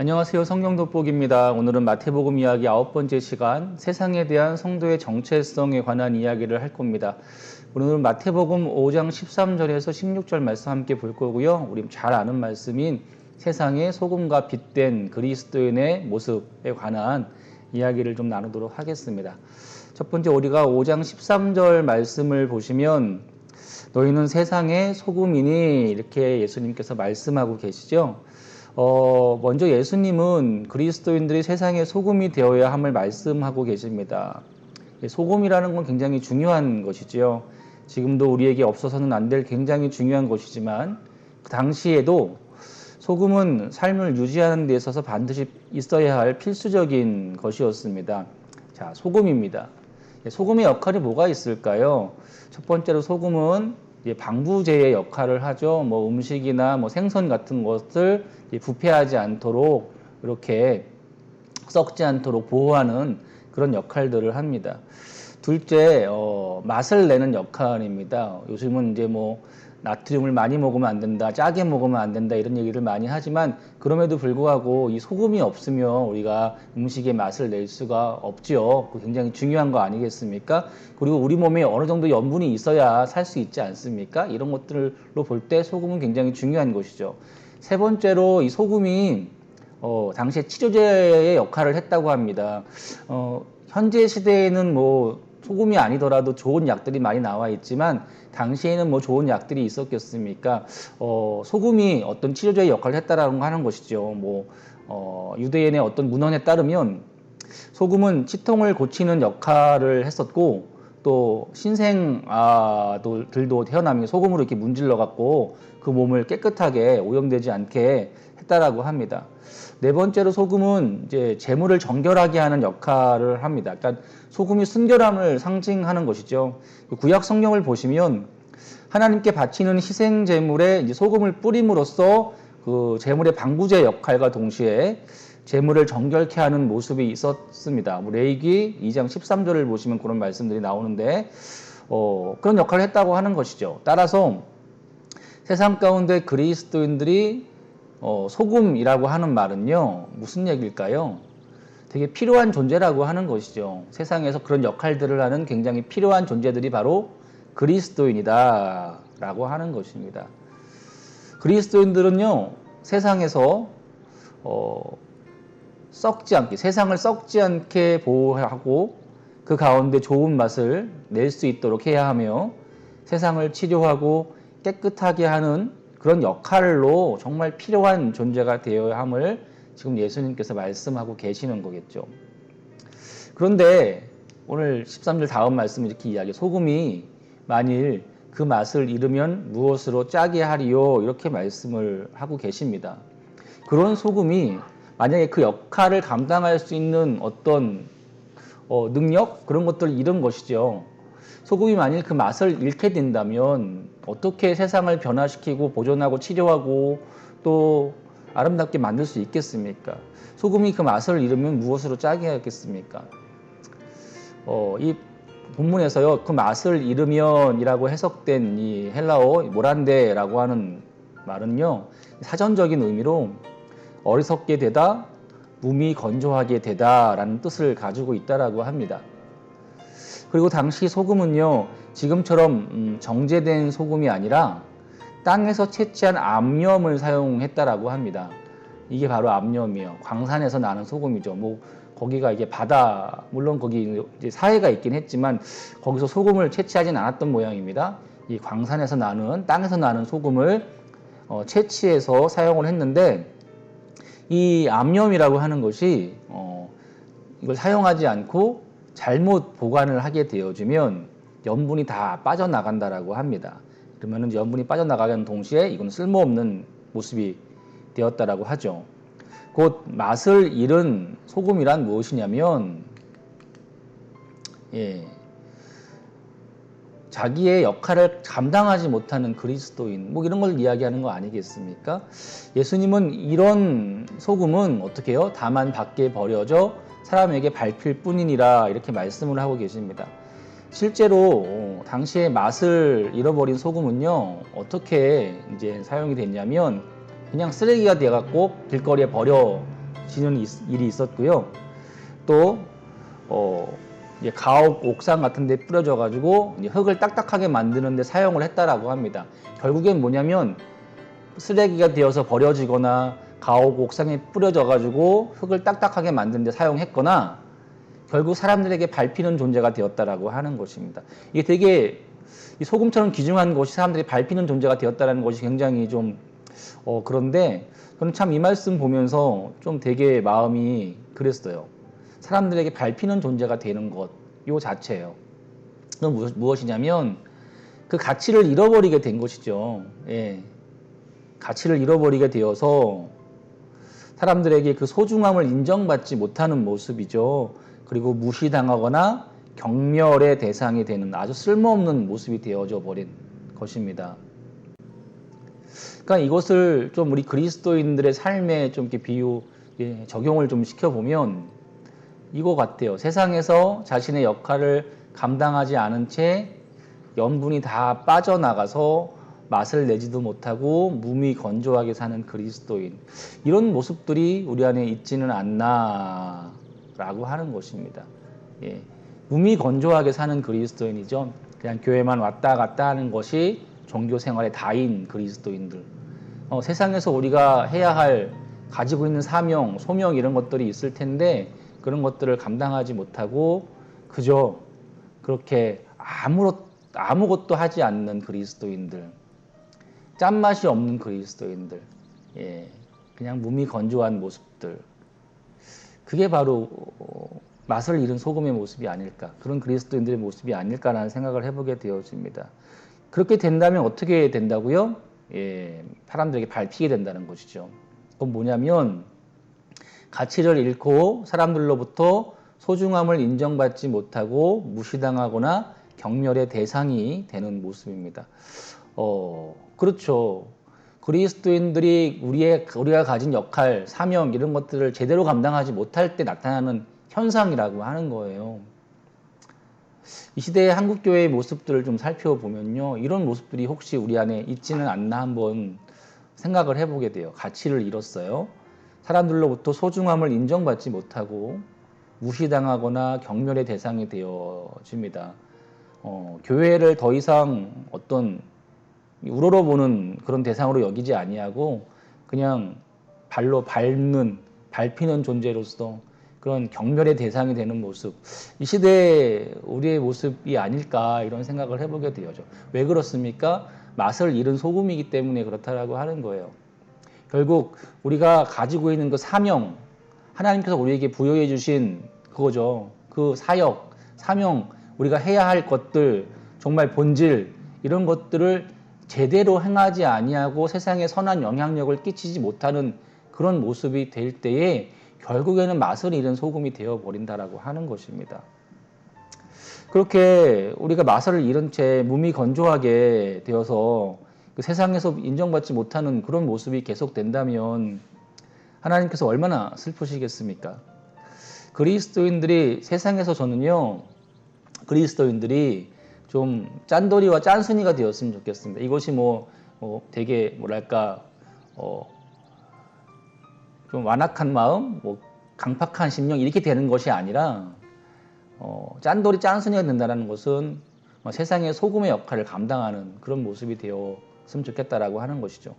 안녕하세요. 성경 돋보기입니다. 오늘은 마태복음 이야기 아홉 번째 시간 세상에 대한 성도의 정체성에 관한 이야기를 할 겁니다. 오늘은 마태복음 5장 13절에서 16절 말씀 함께 볼 거고요. 우리 잘 아는 말씀인 세상의 소금과 빛된 그리스도인의 모습에 관한 이야기를 좀 나누도록 하겠습니다. 첫 번째 우리가 5장 13절 말씀을 보시면 너희는 세상의 소금이니 이렇게 예수님께서 말씀하고 계시죠. 어, 먼저 예수님은 그리스도인들이 세상의 소금이 되어야 함을 말씀하고 계십니다. 소금이라는 건 굉장히 중요한 것이지요. 지금도 우리에게 없어서는 안 될 굉장히 중요한 것이지만 그 당시에도 소금은 삶을 유지하는 데 있어서 반드시 있어야 할 필수적인 것이었습니다. 자, 소금입니다. 소금의 역할이 뭐가 있을까요? 첫 번째로 소금은 방부제의 역할을 하죠. 뭐 음식이나 뭐 생선 같은 것을 부패하지 않도록 이렇게 썩지 않도록 보호하는 그런 역할들을 합니다. 둘째, 어, 맛을 내는 역할입니다. 요즘은 이제 뭐 나트륨을 많이 먹으면 안 된다, 짜게 먹으면 안 된다 이런 얘기를 많이 하지만 그럼에도 불구하고 이 소금이 없으면 우리가 음식의 맛을 낼 수가 없지요. 굉장히 중요한 거 아니겠습니까? 그리고 우리 몸에 어느 정도 염분이 있어야 살 수 있지 않습니까? 이런 것들로 볼 때 소금은 굉장히 중요한 것이죠. 세 번째로 이 소금이 어, 당시에 치료제의 역할을 했다고 합니다. 어, 현재 시대에는 뭐 소금이 아니더라도 좋은 약들이 많이 나와 있지만 당시에는 뭐 좋은 약들이 있었겠습니까? 어, 소금이 어떤 치료제의 역할을 했다라는 거 하는 것이죠. 뭐 어, 유대인의 어떤 문헌에 따르면 소금은 치통을 고치는 역할을 했었고 또 신생아들도 태어나면 소금으로 이렇게 문질러 갖고 그 몸을 깨끗하게 오염되지 않게 했다라고 합니다. 네 번째로 소금은 이제 재물을 정결하게 하는 역할을 합니다. 그러니까 소금이 순결함을 상징하는 것이죠. 그 구약 성경을 보시면 하나님께 바치는 희생 제물에 이제 소금을 뿌림으로써 그 제물의 방부제 역할과 동시에 제물을 정결케 하는 모습이 있었습니다. 뭐 레이기 2장 13절을 보시면 그런 말씀들이 나오는데 어, 그런 역할을 했다고 하는 것이죠. 따라서 세상 가운데 그리스도인들이 어, 소금이라고 하는 말은요 무슨 얘기일까요? 되게 필요한 존재라고 하는 것이죠. 세상에서 그런 역할들을 하는 굉장히 필요한 존재들이 바로 그리스도인이다라고 하는 것입니다. 그리스도인들은요 세상에서 어, 썩지 않게 세상을 썩지 않게 보호하고 그 가운데 좋은 맛을 낼 수 있도록 해야 하며 세상을 치료하고 깨끗하게 하는 그런 역할로 정말 필요한 존재가 되어야 함을 지금 예수님께서 말씀하고 계시는 거겠죠. 그런데 오늘 13절 다음 말씀 이렇게 이야기 소금이 만일 그 맛을 잃으면 무엇으로 짜게 하리요 이렇게 말씀을 하고 계십니다. 그런 소금이 만약에 그 역할을 감당할 수 있는 어떤 어, 능력 그런 것들을 잃은 것이죠. 소금이 만일 그 맛을 잃게 된다면 어떻게 세상을 변화시키고 보존하고 치료하고 또 아름답게 만들 수 있겠습니까? 소금이 그 맛을 잃으면 무엇으로 짜게 하겠습니까? 어, 이 본문에서요, 그 맛을 잃으면이라고 해석된 이 헬라어 모란데라고 하는 말은요, 사전적인 의미로 어리석게 되다, 몸이 건조하게 되다라는 뜻을 가지고 있다라고 합니다. 그리고 당시 소금은요, 지금처럼 음, 정제된 소금이 아니라 땅에서 채취한 암염을 사용했다라고 합니다. 이게 바로 암염이에요. 광산에서 나는 소금이죠. 뭐 거기가 이게 바다 물론 거기 이제 사해가 있긴 했지만 거기서 소금을 채취하진 않았던 모양입니다. 이 광산에서 나는 땅에서 나는 소금을 어, 채취해서 사용을 했는데 이 암염이라고 하는 것이 어, 이걸 사용하지 않고 잘못 보관을 하게 되어지면 염분이 다 빠져나간다라고 합니다. 그러면 염분이 빠져나가는 동시에 이건 쓸모없는 모습이 되었다라고 하죠. 곧 맛을 잃은 소금이란 무엇이냐면 예, 자기의 역할을 감당하지 못하는 그리스도인 뭐 이런 걸 이야기하는 거 아니겠습니까? 예수님은 이런 소금은 어떻게 해요? 다만 밖에 버려져 사람에게 밟힐 뿐이니라 이렇게 말씀을 하고 계십니다. 실제로 어, 당시에 맛을 잃어버린 소금은요 어떻게 이제 사용이 됐냐면 그냥 쓰레기가 돼갖고 길거리에 버려 지는 있- 일이 있었고요. 또 어, 이제 가옥 옥상 같은 데 뿌려져 가지고 흙을 딱딱하게 만드는 데 사용을 했다라고 합니다. 결국엔 뭐냐면 쓰레기가 되어서 버려지거나 가옥 옥상에 뿌려져 가지고 흙을 딱딱하게 만드는 데 사용했거나 결국 사람들에게 밟히는 존재가 되었다라고 하는 것입니다. 이게 되게 이 소금처럼 귀중한 것이 사람들이 밟히는 존재가 되었다라는 것이 굉장히 좀 어, 그런데 저는 참 이 말씀 보면서 좀 되게 마음이 그랬어요. 사람들에게 밟히는 존재가 되는 것, 요 자체예요. 그건 무엇- 무엇이냐면 그 가치를 잃어버리게 된 것이죠. 예. 가치를 잃어버리게 되어서 사람들에게 그 소중함을 인정받지 못하는 모습이죠. 그리고 무시당하거나 경멸의 대상이 되는 아주 쓸모없는 모습이 되어져 버린 것입니다. 그러니까 이것을 좀 우리 그리스도인들의 삶에 좀 이렇게 비유 예, 적용을 좀 시켜보면 이거 같아요. 세상에서 자신의 역할을 감당하지 않은 채 염분이 다 빠져나가서 맛을 내지도 못하고 몸이 건조하게 사는 그리스도인 이런 모습들이 우리 안에 있지는 않나라고 하는 것입니다. 예, 몸이 건조하게 사는 그리스도인이죠. 그냥 교회만 왔다 갔다 하는 것이 종교 생활의 다인 그리스도인들. 어, 세상에서 우리가 해야 할 가지고 있는 사명, 소명 이런 것들이 있을 텐데 그런 것들을 감당하지 못하고 그저 그렇게 아무것 아무것도 하지 않는 그리스도인들, 짠맛이 없는 그리스도인들, 예, 그냥 몸이 건조한 모습들. 그게 바로 어, 맛을 잃은 소금의 모습이 아닐까 그런 그리스도인들의 모습이 아닐까라는 생각을 해보게 되어집니다. 그렇게 된다면 어떻게 된다고요? 예, 사람들에게 밟히게 된다는 것이죠. 그건 뭐냐면 가치를 잃고 사람들로부터 소중함을 인정받지 못하고 무시당하거나 경멸의 대상이 되는 모습입니다. 어, 그렇죠. 그리스도인들이 우리의 우리가 가진 역할, 사명 이런 것들을 제대로 감당하지 못할 때 나타나는 현상이라고 하는 거예요. 이 시대의 한국 교회의 모습들을 좀 살펴보면요, 이런 모습들이 혹시 우리 안에 있지는 않나 한번 생각을 해보게 돼요. 가치를 잃었어요. 사람들로부터 소중함을 인정받지 못하고 무시당하거나 경멸의 대상이 되어집니다. 어, 교회를 더 이상 어떤 우러러보는 그런 대상으로 여기지 아니하고 그냥 발로 밟는 밟히는 존재로서 그런 경멸의 대상이 되는 모습 이 시대의 우리의 모습이 아닐까 이런 생각을 해보게 되죠. 왜 그렇습니까? 맛을 잃은 소금이기 때문에 그렇다라고 하는 거예요. 결국 우리가 가지고 있는 그 사명 하나님께서 우리에게 부여해 주신 그거죠. 그 사역, 사명, 우리가 해야 할 것들, 정말 본질 이런 것들을 제대로 행하지 아니하고 세상에 선한 영향력을 끼치지 못하는 그런 모습이 될 때에 결국에는 맛을 잃은 소금이 되어 버린다라고 하는 것입니다. 그렇게 우리가 맛을 잃은 채 몸이 건조하게 되어서 그 세상에서 인정받지 못하는 그런 모습이 계속된다면 하나님께서 얼마나 슬프시겠습니까? 그리스도인들이 세상에서 저는요, 그리스도인들이 좀 짠돌이와 짠순이가 되었으면 좋겠습니다. 이것이 뭐, 뭐 되게 뭐랄까, 어, 좀 완악한 마음, 뭐 강팍한 심령 이렇게 되는 것이 아니라 어, 짠돌이 짠순이가 된다는 것은 어, 세상의 소금의 역할을 감당하는 그런 모습이 되 었으면 좋겠다라고 하는 것이죠.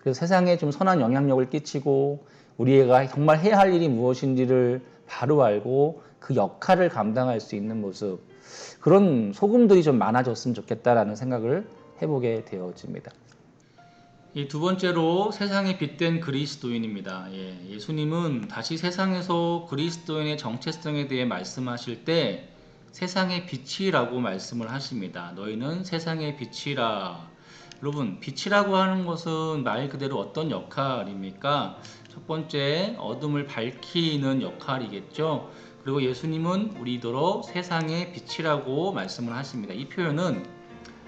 그래서 세상에 좀 선한 영향력을 끼치고 우리가 정말 해야 할 일이 무엇인지를 바로 알고 그 역할을 감당할 수 있는 모습 그런 소금들이 좀 많아졌으면 좋겠다라는 생각을 해보게 되어집니다. 이 두 번째로 세상에 빛된 그리스도인입니다. 예, 예수님은 다시 세상에서 그리스도인의 정체성에 대해 말씀하실 때 세상의 빛이라고 말씀을 하십니다. 너희는 세상의 빛이라. 여러분, 빛이라고 하는 것은 말 그대로 어떤 역할입니까? 첫 번째, 어둠을 밝히는 역할이겠죠. 그리고 예수님은 우리더러 세상의 빛이라고 말씀을 하십니다. 이 표현은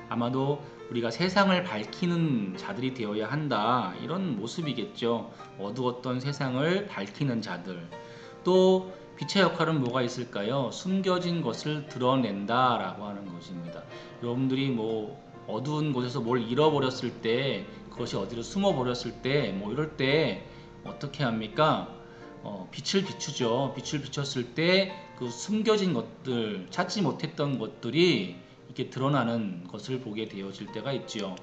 아마도 우리가 세상을 밝히는 자들이 되어야 한다. 이런 모습이겠죠. 어두웠던 세상을 밝히는 자들. 또 빛의 역할은 뭐가 있을까요? 숨겨진 것을 드러낸다라고 하는 것입니다. 여러분들이 뭐 어두운 곳에서 뭘 잃어버렸을 때 그것이 어디로 숨어버렸을 때 뭐 이럴 때 어떻게 합니까? 어, 빛을 비추죠. 빛을 비췄을 때 그 숨겨진 것들, 찾지 못했던 것들이 이렇게 드러나는 것을 보게 되어질 때가 있지요.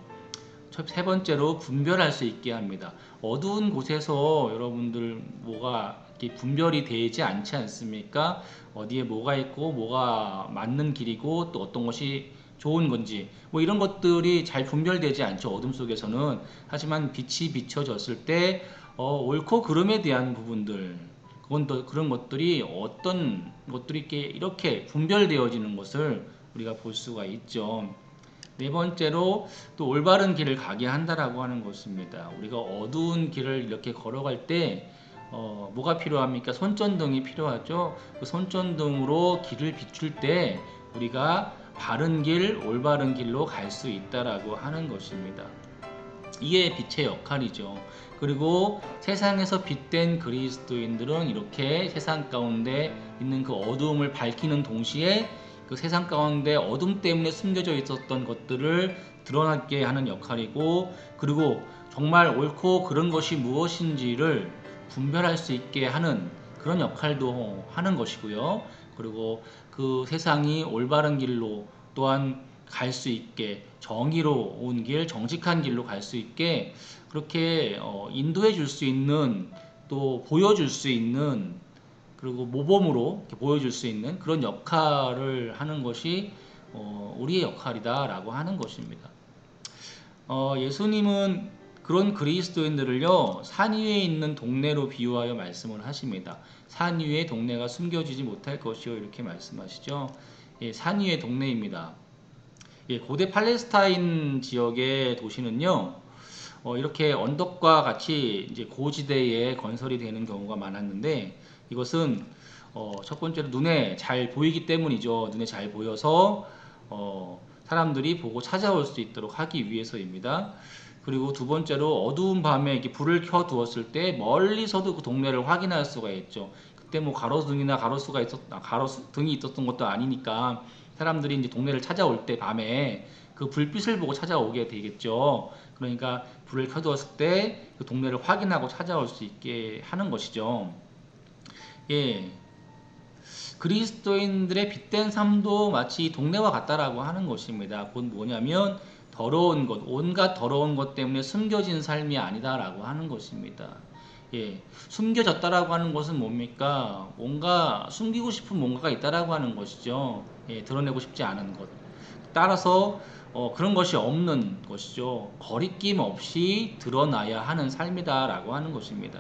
첫- 세 번째로 분별할 수 있게 합니다. 어두운 곳에서 여러분들 뭐가 이렇게 분별이 되지 않지 않습니까? 어디에 뭐가 있고 뭐가 맞는 길이고 또 어떤 것이 좋은 건지 뭐 이런 것들이 잘 분별되지 않죠 어둠 속에서는 하지만 빛이 비춰졌을 때 어, 옳고 그름에 대한 부분들 그건 또 그런 것들이 어떤 것들이 이렇게 분별되어지는 것을 우리가 볼 수가 있죠. 네 번째로 또 올바른 길을 가게 한다라고 하는 것입니다. 우리가 어두운 길을 이렇게 걸어갈 때 어, 뭐가 필요합니까? 손전등이 필요하죠. 그 손전등으로 길을 비출 때 우리가 바른 길, 올바른 길로 갈 수 있다라고 하는 것입니다. 이게 빛의 역할이죠. 그리고 세상에서 빛된 그리스도인들은 이렇게 세상 가운데 있는 그 어두움을 밝히는 동시에 그 세상 가운데 어둠 때문에 숨겨져 있었던 것들을 드러나게 하는 역할이고 그리고 정말 옳고 그런 것이 무엇인지를 분별할 수 있게 하는 그런 역할도 하는 것이고요. 그리고 그 세상이 올바른 길로 또한 갈 수 있게 정의로운 길, 정직한 길로 갈 수 있게 그렇게 어, 인도해 줄 수 있는 또 보여줄 수 있는 그리고 모범으로 보여줄 수 있는 그런 역할을 하는 것이 어, 우리의 역할이다라고 하는 것입니다. 어, 예수님은 그런 그리스도인들을요 산 위에 있는 동네로 비유하여 말씀을 하십니다. 산 위에 동네가 숨겨지지 못할 것이요 이렇게 말씀하시죠. 예, 산 위의 동네입니다. 예, 고대 팔레스타인 지역의 도시는요 어, 이렇게 언덕과 같이 이제 고지대에 건설이 되는 경우가 많았는데 이것은 어, 첫 번째로 눈에 잘 보이기 때문이죠. 눈에 잘 보여서 어, 사람들이 보고 찾아올 수 있도록 하기 위해서입니다. 그리고 두 번째로 어두운 밤에 이렇게 불을 켜 두었을 때 멀리서도 그 동네를 확인할 수가 있죠. 그때 뭐 가로등이나 가로수가 있었, 아, 가로등이 있었던 것도 아니니까 사람들이 이제 동네를 찾아올 때 밤에 그 불빛을 보고 찾아오게 되겠죠. 그러니까 불을 켜두었을 때 그 동네를 확인하고 찾아올 수 있게 하는 것이죠. 예. 그리스도인들의 빛된 삶도 마치 동네와 같다라고 하는 것입니다. 곧 뭐냐면 더러운 것, 온갖 더러운 것 때문에 숨겨진 삶이 아니다라고 하는 것입니다. 예, 숨겨졌다라고 하는 것은 뭡니까? 뭔가 숨기고 싶은 뭔가가 있다라고 하는 것이죠. 예, 드러내고 싶지 않은 것. 따라서 어, 그런 것이 없는 것이죠. 거리낌 없이 드러나야 하는 삶이다라고 하는 것입니다.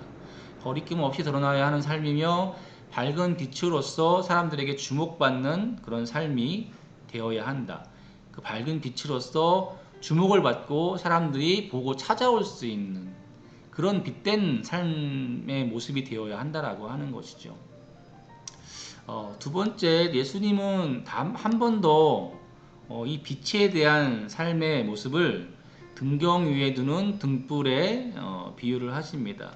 거리낌 없이 드러나야 하는 삶이며 밝은 빛으로서 사람들에게 주목받는 그런 삶이 되어야 한다. 그 밝은 빛으로서 주목을 받고 사람들이 보고 찾아올 수 있는 그런 빛된 삶의 모습이 되어야 한다라고 하는 것이죠. 어, 두 번째, 예수님은 한 번더 어, 이 빛에 대한 삶의 모습을 등경 위에 두는 등불에 어, 비유를 하십니다.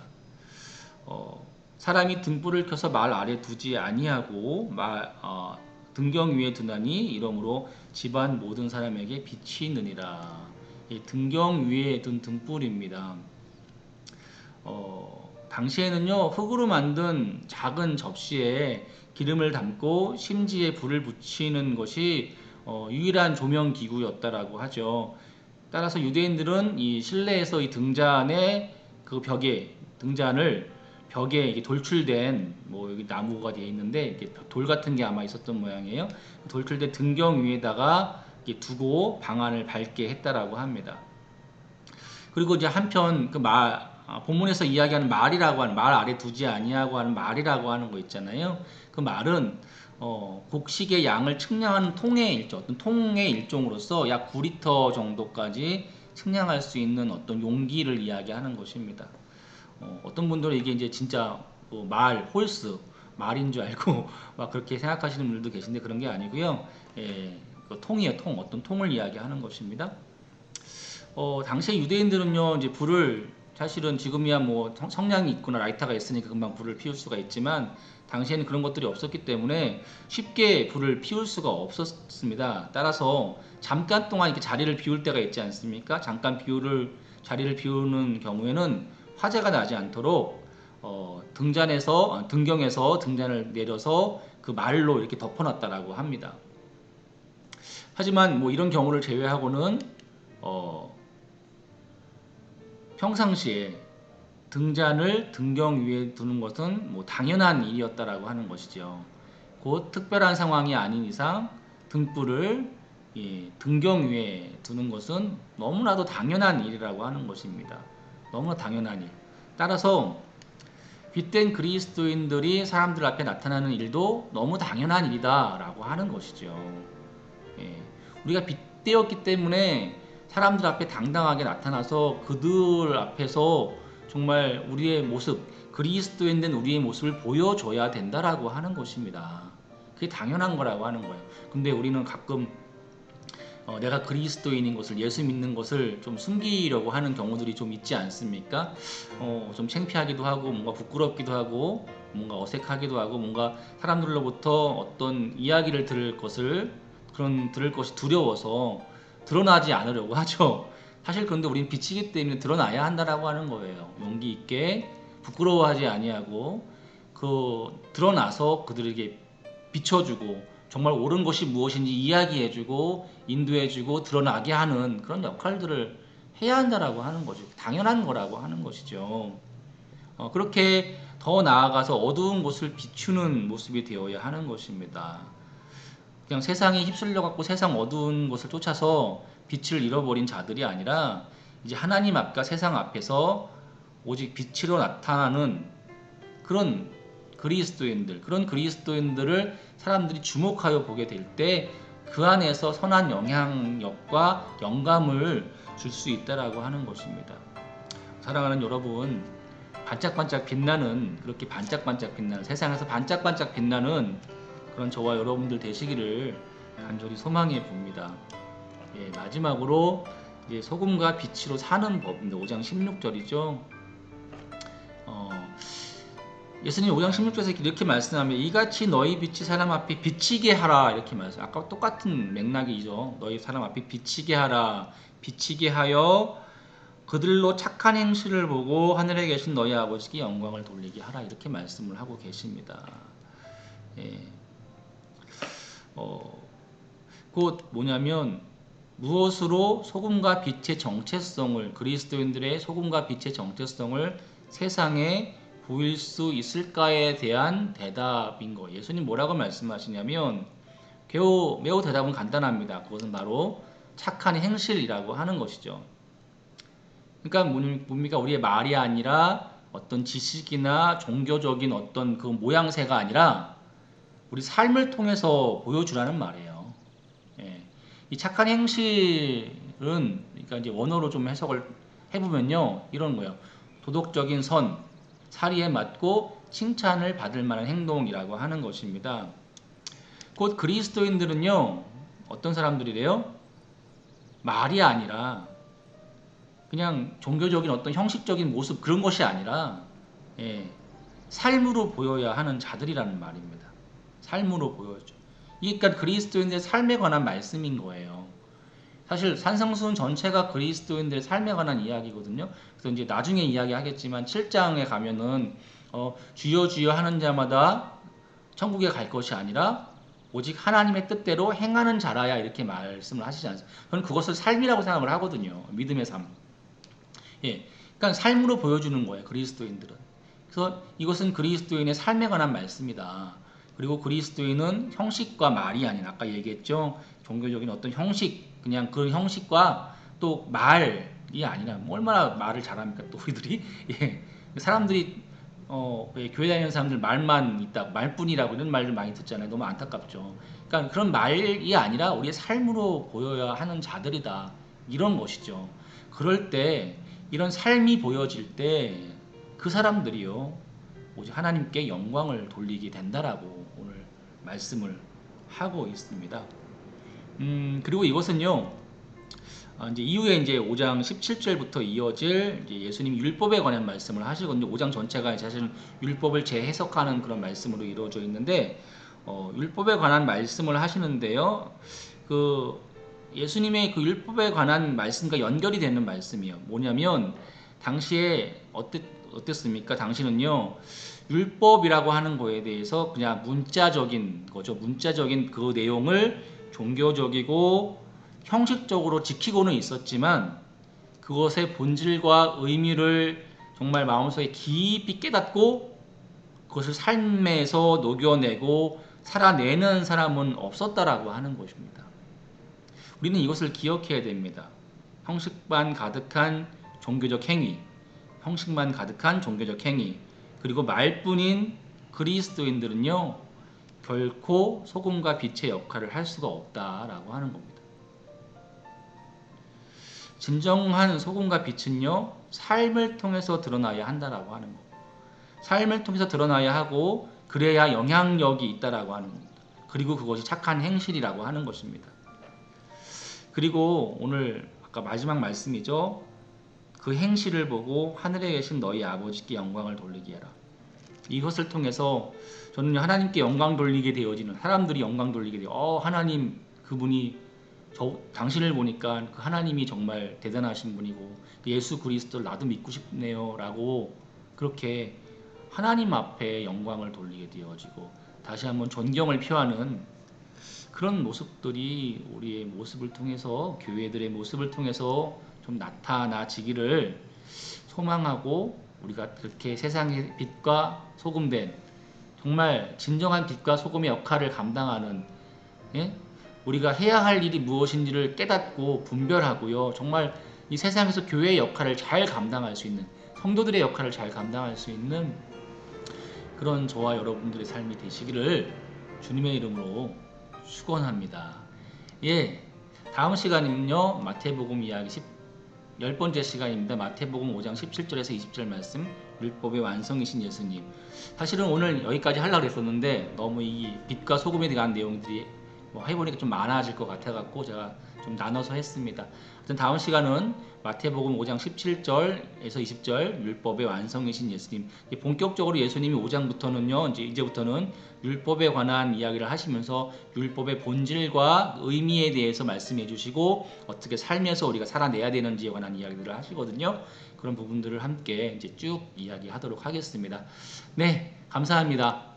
어, 사람이 등불을 켜서 말 아래 두지 아니하고 말, 어, 등경 위에 두나니 이러므로 집안 모든 사람에게 빛이 있느니라. 이 등경 위에 둔 등불입니다. 어, 당시에는요 흙으로 만든 작은 접시에 기름을 담고 심지에 불을 붙이는 것이 어, 유일한 조명 기구였다라고 하죠. 따라서 유대인들은 이 실내에서 이 등잔의 그 벽에 등잔을 벽에 이게 돌출된 뭐 여기 나무가 되어 있는데 이렇게 돌 같은 게 아마 있었던 모양이에요. 돌출된 등경 위에다가 두고 방안을 밝게 했다라고 합니다. 그리고 이제 한편 그 말, 아, 본문에서 이야기하는 말이라고 하는 말 아래 두지 아니하고 하는 말이라고 하는 거 있잖아요. 그 말은 어, 곡식의 양을 측량하는 통의 일종, 어떤 통의 일종으로서 약 9리터 정도까지 측량할 수 있는 어떤 용기를 이야기하는 것입니다. 어, 어떤 분들은 이게 이제 진짜 뭐 말, 홀스, 말인 줄 알고 막 그렇게 생각하시는 분들도 계신데 그런 게 아니고요. 예, 그 통이에요, 통. 어떤 통을 이야기하는 것입니다. 어, 당시에 유대인들은요, 이제 불을 사실은 지금이야 뭐 성- 성냥이 있거나 라이터가 있으니까 금방 불을 피울 수가 있지만 당시에는 그런 것들이 없었기 때문에 쉽게 불을 피울 수가 없었습니다. 따라서 잠깐 동안 이렇게 자리를 비울 때가 있지 않습니까? 잠깐 비우를 자리를 비우는 경우에는 화재가 나지 않도록 어, 등잔에서 어, 등경에서 등잔을 내려서 그 말로 이렇게 덮어놨다라고 합니다. 하지만 뭐 이런 경우를 제외하고는 어, 평상시에 등잔을 등경 위에 두는 것은 뭐 당연한 일이었다라고 하는 것이죠. 곧 특별한 상황이 아닌 이상 등불을 예, 등경 위에 두는 것은 너무나도 당연한 일이라고 하는 것입니다. 너무나 당연한 일. 따라서 빗된 그리스도인들이 사람들 앞에 나타나는 일도 너무 당연한 일이다 라고 하는 것이죠. 예, 우리가 빗대었기 때문에 사람들 앞에 당당하게 나타나서 그들 앞에서 정말 우리의 모습, 그리스도인 된 우리의 모습을 보여줘야 된다라고 하는 것입니다. 그게 당연한 거라고 하는 거예요. 근데 우리는 가끔 어, 내가 그리스도인인 것을 예수 믿는 것을 좀 숨기려고 하는 경우들이 좀 있지 않습니까? 어, 좀 창피하기도 하고 뭔가 부끄럽기도 하고 뭔가 어색하기도 하고 뭔가 사람들로부터 어떤 이야기를 들을 것을 그런 들을 것이 두려워서 드러나지 않으려고 하죠. 사실 그런데 우리는 빛이기 때문에 드러나야 한다라고 하는 거예요. 용기 있게 부끄러워하지 아니하고 그 드러나서 그들에게 비춰주고 정말 옳은 것이 무엇인지 이야기해주고 인도해주고 드러나게 하는 그런 역할들을 해야 한다라고 하는 거죠. 당연한 거라고 하는 것이죠. 어, 그렇게 더 나아가서 어두운 곳을 비추는 모습이 되어야 하는 것입니다. 그냥 세상에 휩쓸려 갖고 세상 어두운 곳을 쫓아서 빛을 잃어버린 자들이 아니라 이제 하나님 앞과 세상 앞에서 오직 빛으로 나타나는 그런 그리스도인들, 그런 그리스도인들을 사람들이 주목하여 보게 될 때 그 안에서 선한 영향력과 영감을 줄 수 있다라고 하는 것입니다. 사랑하는 여러분, 반짝반짝 빛나는 그렇게 반짝반짝 빛나는 세상에서 반짝반짝 빛나는 그런 저와 여러분들 되시기를 간절히 소망해 봅니다. 예, 마지막으로 이제 소금과 빛으로 사는 법입니다. 5장 16절이죠. 어, 예수님 5장 16절에서 이렇게 말씀하면 이같이 너희 빛이 사람 앞에 비치게 하라 이렇게 말씀. 아까 똑같은 맥락이죠. 너희 사람 앞에 비치게 하라. 비치게 하여 그들로 착한 행실을 보고 하늘에 계신 너희 아버지께 영광을 돌리게 하라 이렇게 말씀을 하고 계십니다. 예. 어, 곧 뭐냐면 무엇으로 소금과 빛의 정체성을 그리스도인들의 소금과 빛의 정체성을 세상에 보일 수 있을까에 대한 대답인 거예요. 예수님 뭐라고 말씀하시냐면 매우, 매우 대답은 간단합니다. 그것은 바로 착한 행실이라고 하는 것이죠. 그러니까 뭡니까? 우리의 말이 아니라 어떤 지식이나 종교적인 어떤 그 모양새가 아니라 우리 삶을 통해서 보여주라는 말이에요. 예. 이 착한 행실은 그러니까 이제 원어로 좀 해석을 해보면요 이런 거예요. 도덕적인 선, 사리에 맞고 칭찬을 받을 만한 행동이라고 하는 것입니다. 곧 그리스도인들은요 어떤 사람들이래요? 말이 아니라 그냥 종교적인 어떤 형식적인 모습 그런 것이 아니라 예, 삶으로 보여야 하는 자들이라는 말입니다. 삶으로 보여죠. 이게 그러니까 그리스도인들의 삶에 관한 말씀인 거예요. 사실 산성수훈 전체가 그리스도인들의 삶에 관한 이야기거든요. 그래서 이제 나중에 이야기하겠지만 7장에 가면은 어, 주여 주여 하는 자마다 천국에 갈 것이 아니라 오직 하나님의 뜻대로 행하는 자라야 이렇게 말씀을 하시지 않습니까? 저는 그것을 삶이라고 생각을 하거든요. 믿음의 삶. 예. 그러니까 삶으로 보여주는 거예요. 그리스도인들은. 그래서 이것은 그리스도인의 삶에 관한 말씀이다. 그리고 그리스도인은 형식과 말이 아닌 아까 얘기했죠. 종교적인 어떤 형식, 그냥 그 형식과 또 말이 아니라 뭐 얼마나 말을 잘합니까? 또 우리들이 예. 사람들이 어, 왜 교회 다니는 사람들 말만 있다, 말뿐이라고 이런 말들 많이 듣잖아요. 너무 안타깝죠. 그러니까 그런 말이 아니라 우리의 삶으로 보여야 하는 자들이다. 이런 것이죠. 그럴 때 이런 삶이 보여질 때 그 사람들이요. 오직 하나님께 영광을 돌리게 된다라고 오늘 말씀을 하고 있습니다. 음, 그리고 이것은요. 아, 이제 이후에 이제 5장 17절부터 이어질 예수님 율법에 관한 말씀을 하시거든요. 5장 전체가 사실 율법을 재해석하는 그런 말씀으로 이루어져 있는데 어, 율법에 관한 말씀을 하시는데요. 그 예수님의 그 율법에 관한 말씀과 연결이 되는 말씀이에요. 뭐냐면 당시에 어때 어땠습니까? 당신은요 율법이라고 하는 거에 대해서 그냥 문자적인 거죠. 문자적인 그 내용을 종교적이고 형식적으로 지키고는 있었지만 그것의 본질과 의미를 정말 마음속에 깊이 깨닫고 그것을 삶에서 녹여내고 살아내는 사람은 없었다라고 하는 것입니다. 우리는 이것을 기억해야 됩니다. 형식만 가득한 종교적 행위, 형식만 가득한 종교적 행위, 그리고 말뿐인 그리스도인들은요, 결코 소금과 빛의 역할을 할 수가 없다라고 하는 겁니다. 진정한 소금과 빛은요, 삶을 통해서 드러나야 한다라고 하는 거. 삶을 통해서 드러나야 하고, 그래야 영향력이 있다라고 하는 겁니다. 그리고 그것이 착한 행실이라고 하는 것입니다. 그리고 오늘 아까 마지막 말씀이죠. 그 행실을 보고 하늘에 계신 너희 아버지께 영광을 돌리게 하라. 이것을 통해서 저는 하나님께 영광 돌리게 되어지는 사람들이 영광 돌리게 돼요. 어 하나님 그분이 저 당신을 보니까 그 하나님이 정말 대단하신 분이고 예수 그리스도를 나도 믿고 싶네요라고 그렇게 하나님 앞에 영광을 돌리게 되어지고 다시 한번 존경을 표하는 그런 모습들이 우리의 모습을 통해서 교회들의 모습을 통해서 좀 나타나지기를 소망하고 우리가 그렇게 세상의 빛과 소금된 정말 진정한 빛과 소금의 역할을 감당하는 예? 우리가 해야 할 일이 무엇인지를 깨닫고 분별하고요. 정말 이 세상에서 교회의 역할을 잘 감당할 수 있는 성도들의 역할을 잘 감당할 수 있는 그런 저와 여러분들의 삶이 되시기를 주님의 이름으로 축원합니다. 예. 다음 시간은요. 마태복음 이야기 10 열 번째 시간입니다. 마태복음 5장 17절에서 20절 말씀 율법의 완성이신 예수님. 사실은 오늘 여기까지 하려고 했었는데 너무 이 빛과 소금에 대한 내용들이 뭐 해보니까 좀 많아질 것 같아갖고 제가 좀 나눠서 했습니다. 하여튼 다음 시간은 마태복음 5장 17절에서 20절 율법의 완성이신 예수님. 본격적으로 예수님이 5장부터는요, 이제 이제부터는 율법에 관한 이야기를 하시면서 율법의 본질과 의미에 대해서 말씀해 주시고 어떻게 살면서 우리가 살아내야 되는지에 관한 이야기들을 하시거든요. 그런 부분들을 함께 이제 쭉 이야기하도록 하겠습니다. 네, 감사합니다.